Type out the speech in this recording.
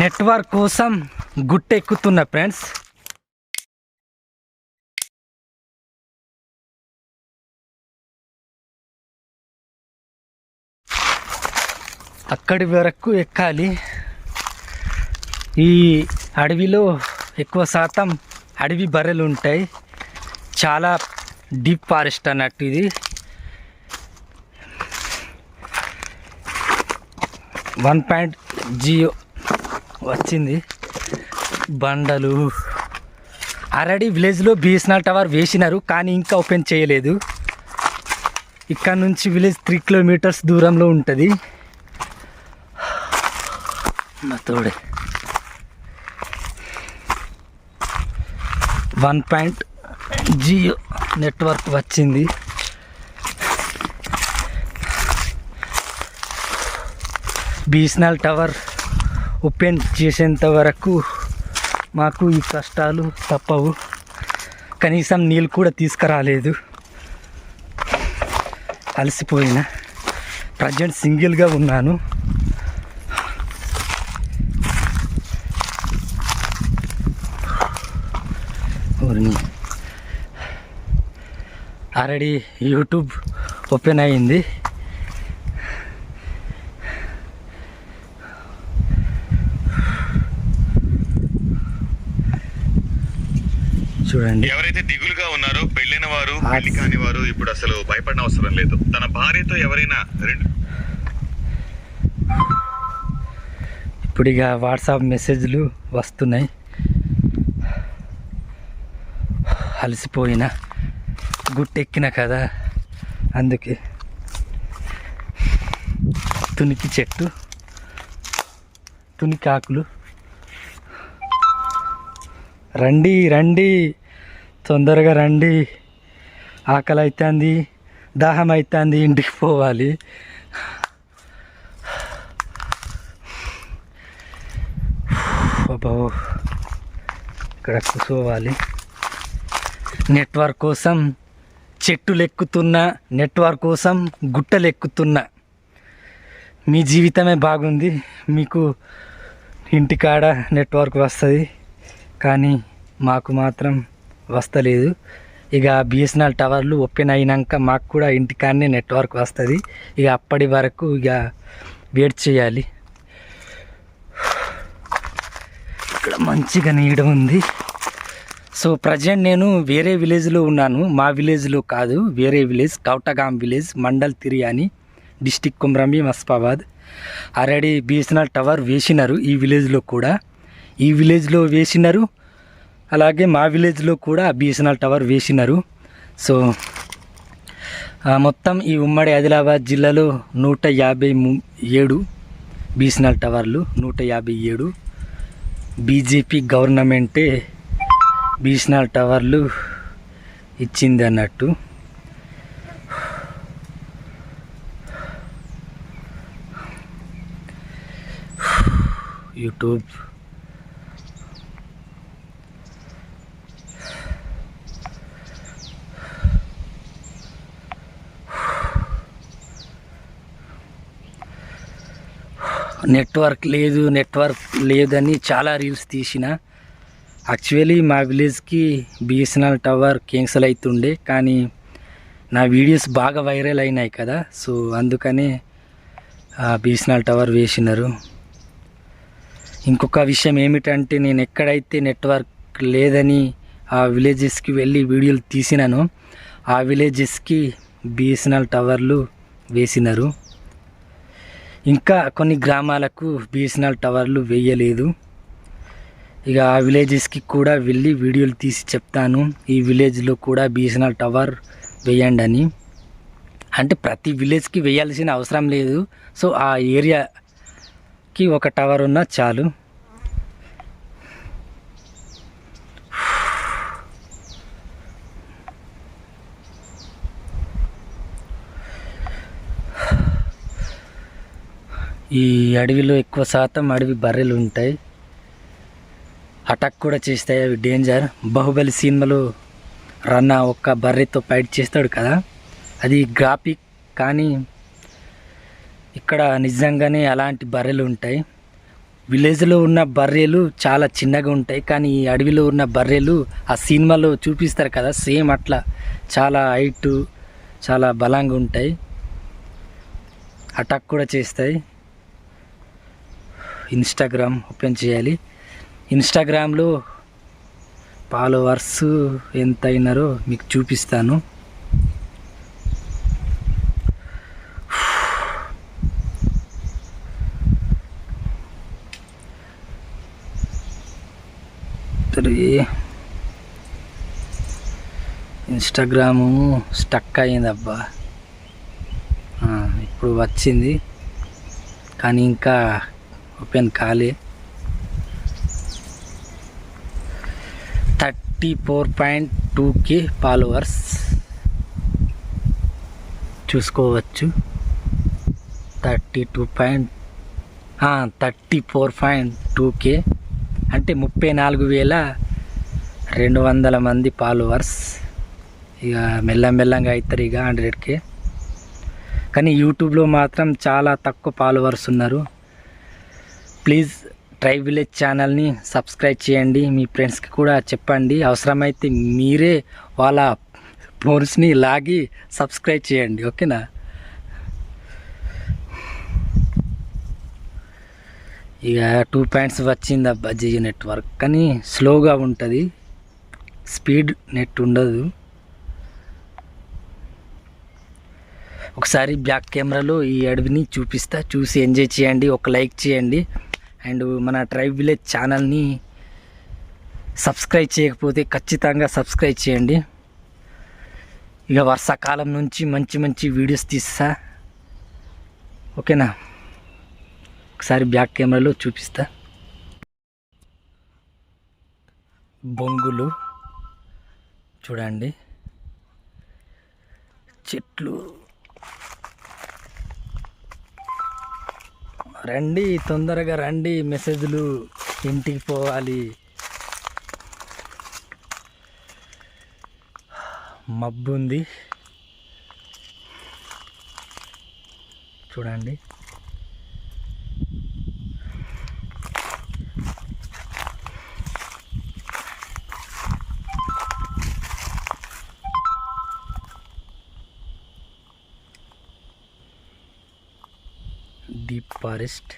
Network కోసం గుట్టెక్కుతున్న friends అక్కడి వరకు ఎక్కాలి. ఈ అడవిలో ఎక్కువ శాతం అడవి బర్రెలు ఉంటాయి. చాలా డీప్ ఫారెస్ట్ అన్నట్టు ఇది. వన్ పాయింట్ జియో వచ్చింది. బండలు. అరడి విలేజ్లో బిఎస్ఎన్ఎల్ టవర్ వేసినారు కానీ ఇంకా ఓపెన్ చేయలేదు. ఇక్కడ నుంచి విలేజ్ త్రీ కిలోమీటర్స్ దూరంలో ఉంటుంది. నా తోడే. వన్ పాయింట్ జియో నెట్వర్క్ వచ్చింది. బిఎస్ఎన్ఎల్ టవర్ ఓపెన్ చేసేంత వరకు మాకు ఈ కష్టాలు తప్పవు. కనీసం నీళ్ళు కూడా తీసుకురాలేదు. అలసిపోయిన. ప్రజెంట్ సింగిల్గా ఉన్నాను. ఆల్రెడీ యూట్యూబ్ ఓపెన్ అయింది. చూడండి. ఎవరైతే దిగులుగా ఉన్నారో పెళ్ళైన వారు పెళ్ళి కాని వారు ఇప్పుడు అసలు భయపడిన అవసరం లేదు. తన భార్యతో ఎవరైనా రెండు ఇప్పుడు ఇక వాట్సాప్ మెసేజ్లు వస్తున్నాయి. అలసిపోయిన గుట్టెక్కిన కదా అందుకే. తునికి చెట్టు తునికి ఆకులు. రండి రండి. తొందరగా రండి. ఆకలి అవుతుంది దాహం అవుతుంది ఇంటికి పోవాలి. అబ్బో ఇక్కడ కూర్చోవాలి. నెట్వర్క్ కోసం చెట్టులు ఎక్కుతున్నా నెట్వర్క్ కోసం గుట్టలు ఎక్కుతున్నా మీ జీవితమే బాగుంది. మీకు ఇంటికాడ నెట్వర్క్ వస్తుంది. కానీ మాకు మాత్రం వస్తలేదు. ఇక బిఎస్ఎన్ఎల్ టవర్లు ఓపెన్ అయినాక మాకు కూడా ఇంటికాడనే నెట్వర్క్ వస్తుంది. ఇక అప్పటి వరకు ఇక వెయిట్ చేయాలి. ఇక్కడ మంచిగా నీడ ఉంది. సో ప్రజెంట్ నేను వేరే విలేజ్లో ఉన్నాను. మా విలేజ్లో కాదు వేరే village Kautagam village mandal Tiryani district Kumrambheem మస్పాబాద్. Already BSNL tower వేసినారు ఈ విలేజ్లో కూడా. ఈ విలేజ్లో వేసినారు. అలాగే మా విలేజ్లో కూడా బిఎస్ఎన్ఎల్ టవర్ వేసినారు. సో మొత్తం ఈ ఉమ్మడి ఆదిలాబాద్ జిల్లాలో నూట యాభై ము- ఏడు బిఎస్ఎన్ఎల్ టవర్లు నూట యాభై ఏడు బీజేపీ గవర్నమెంటే బిఎస్ఎన్ఎల్ టవర్లు ఇచ్చింది అన్నట్టు. యూట్యూబ్. నెట్వర్క్ లేదు నెట్వర్క్ లేదని చాలా రీల్స్ తీసిన. యాక్చువల్లీ మా విలేజ్కి బిఎస్ఎన్ఎల్ టవర్ క్యాన్సిల్ అవుతుండే కానీ నా వీడియోస్ బాగా వైరల్ అయినాయి కదా సో అందుకనే బిఎస్ఎన్ఎల్ టవర్ వేసినారు. ఇంకొక విషయం ఏమిటంటే నేను ఎక్కడైతే నెట్వర్క్ లేదని ఆ విలేజెస్కి వెళ్ళి వీడియోలు తీసినాను ఆ విలేజెస్కి బిఎస్ఎన్ఎల్ టవర్లు వేసినారు. ఇంకా కొన్ని గ్రామాలకు బిఎస్ఎన్ఎల్ టవర్లు వేయలేదు. ఇక ఆ విలేజెస్కి కూడా వెళ్ళి వీడియోలు తీసి చెప్తాను. ఈ విలేజ్లో కూడా బిఎస్ఎన్ఎల్ టవర్ వేయండి అని. అంటే ప్రతి విలేజ్కి వేయాల్సిన అవసరం లేదు. సో ఆ ఏరియాకి ఒక టవర్ ఉన్నా చాలు. ఈ అడవిలో ఎక్కువ శాతం అడవి బర్రెలు ఉంటాయి. అటాక్ కూడా చేస్తాయి అవి డేంజర్ బాహుబలి సినిమాలో రన్న ఒక్క బర్రెతో ఫైట్ చేస్తాడు కదా. అది గ్రాఫిక్ కానీ ఇక్కడ నిజంగానే అలాంటి బర్రెలు ఉంటాయి. విలేజ్లో ఉన్న బర్రెలు చాలా చిన్నగా ఉంటాయి కానీ ఈ అడవిలో ఉన్న బర్రెలు ఆ సినిమాలో చూపిస్తారు కదా సేమ్ అట్లా చాలా హైట్ చాలా బలంగా ఉంటాయి. అటాక్ కూడా చేస్తాయి. ఇన్స్టాగ్రామ్ ఓపెన్ చేయాలి. ఇన్స్టాగ్రామ్లో ఫాలోవర్స్ ఎంత అయినారో మీకు చూపిస్తాను. త్రీ ఇన్స్టాగ్రాము స్టక్ అయిందబ్బా. ఇప్పుడు వచ్చింది. కానీ ఇంకా ఓపెన్ కాలే. Thirty four point two K followers. చూసుకోవచ్చు. Thirty two point thirty four point two K. అంటే ముప్పై నాలుగు వేల రెండు వందల మంది ఫాలోవర్స్. ఇక మెల్లమెల్లంగా అవుతారు ఇక హండ్రెడ్కే. కానీ యూట్యూబ్లో మాత్రం చాలా తక్కువ ఫాలోవర్స్ ఉన్నారు. ప్లీజ్ ట్రై విలేజ్ ఛానల్ని సబ్స్క్రైబ్ చేయండి. మీ ఫ్రెండ్స్కి కూడా చెప్పండి. అవసరమైతే మీరే వాళ్ళ ఫోన్స్ని లాగి సబ్స్క్రైబ్ చేయండి. ఓకేనా? ఇక టూ పాయింట్స్ వచ్చింది అబ్బా జియో నెట్వర్క్. కానీ స్లోగా ఉంటుంది. స్పీడ్ నెట్ ఉండదు. ఒకసారి బ్యాక్ కెమెరాలో ఈ అడవిని చూపిస్తా. చూసి ఎంజాయ్ చేయండి. ఒక లైక్ చేయండి. అండ్ మన ట్రైబ్ విలేజ్ ఛానల్ని సబ్స్క్రైబ్ చేయకపోతే ఖచ్చితంగా సబ్స్క్రైబ్ చేయండి. ఇక వర్షాకాలం నుంచి మంచి మంచి వీడియోస్ తీస్తా. ఓకేనా? ఒకసారి బ్యాక్ కెమెరాలో చూపిస్తా. బొంగులు చూడండి. చెట్లు. రండి తొందరగా రండి మెసేజ్లు ఇంటికి పోవాలి. మబ్బు ఉంది చూడండి. Deep forest